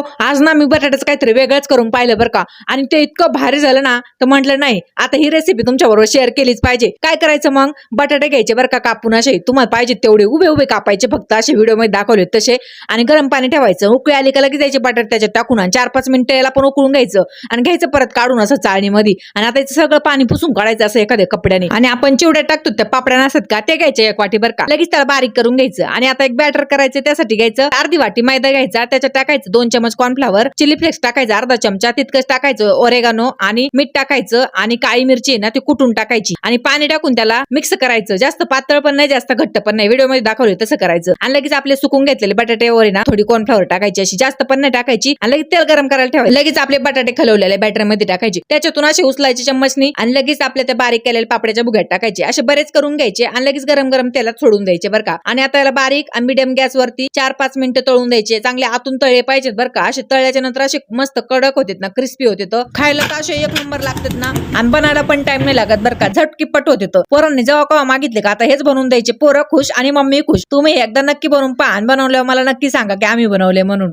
हो आज ना मी बटाट्याचं काहीतरी वेगळंच करून पाहिलं बरं का. आणि ते इतकं भारी झालं ना तर म्हटलं नाही आता ही रेसिपी तुमच्या बरोबर शेअर केलीच पाहिजे. काय करायचं मग? बटाटे घ्यायचे बरं का कापून असे. तुम्हाला पाहिजे तेवढे उभे उभे कापायचे फक्त असे व्हिडिओमध्ये दाखवले तसे. आणि गरम पाणी ठेवायचं. उकळी आली का लगेच द्यायचे बटाटे त्याच्यात टाकून आणि चार पाच मिनिटं याला पण उकळून घ्यायचं. आणि घ्यायचं परत काढून असं चाळणीमध्ये. आणि आता याचं सगळं पाणी पुसून काढायचं असं एखाद्या कपड्याने. आणि आपण चिवड्या टाकतो त्या पापड्या नसतात का? ते घ्यायचे एक वाटी बरं का. लगेच त्याला बारीक करून घ्यायचं. आणि आता एक बॅटर करायचं त्यासाठी घ्यायचं. अर्धी वाटी मैदा घ्यायचा त्याच्यात टाकायचं दोन चमच कॉर्नफ्लावर चिली फ्लेक्स टाकायचं अर्धा चमचा तितकंच टाकायचं ओरेगानो आणि मीठ टाकायचं आणि काळी मिरची ना ती कुटून टाकायची. आणि पाणी टाकून त्याला मिक्स करायचं. जास्त पातळ पण नाही जास्त घट्ट पण नाही. व्हिडिओमध्ये दाखवले तसं करायचं. आणि लगेच आपले सुकून घेतलेले बटाटे आहे ना थोडी कॉर्नफ्लावर टाकायची अशी. जास्त पण नाही टाकायची. आणि लगेच तेल गरम करायला ठेवायचं. लगेच आपले बटाटे खलवलेले बॅटरमध्ये टाकायचे. त्याच्यातून असे उचलायचे चम्मचनी आणि लगेच आपल्या त्या बारीक केलेल्या पापड्याच्या भुग्यात टाकायचे. असे बरेच करून घ्यायचे आणि लगेच गरम गरम तेलात सोडून द्यायचे बरं का. आणि आता याला बारीक आणि मिडियम गॅसवरती चार पाच मिनिटं तळून द्यायचे. चांगले आतून तळले पाहिजेत बरं का. असे तळल्याच्या नंतर असे मस्त कडक होते ना क्रिस्पी होते तर. खायला तर असे एक नंबर लागतात ना. आणि बनायला पण टाइम नाही लागत बरं का झटकीपट होते तर. पोरांनी जेव्हा केव्हा मागितले का आता हेच बनवून द्यायचे. पोरं खुश आणि मम्मी खुश. तुम्ही एकदा नक्की बनवून पहा आणि बनवल्यावर मला नक्की सांगा की आम्ही बनवले म्हणून.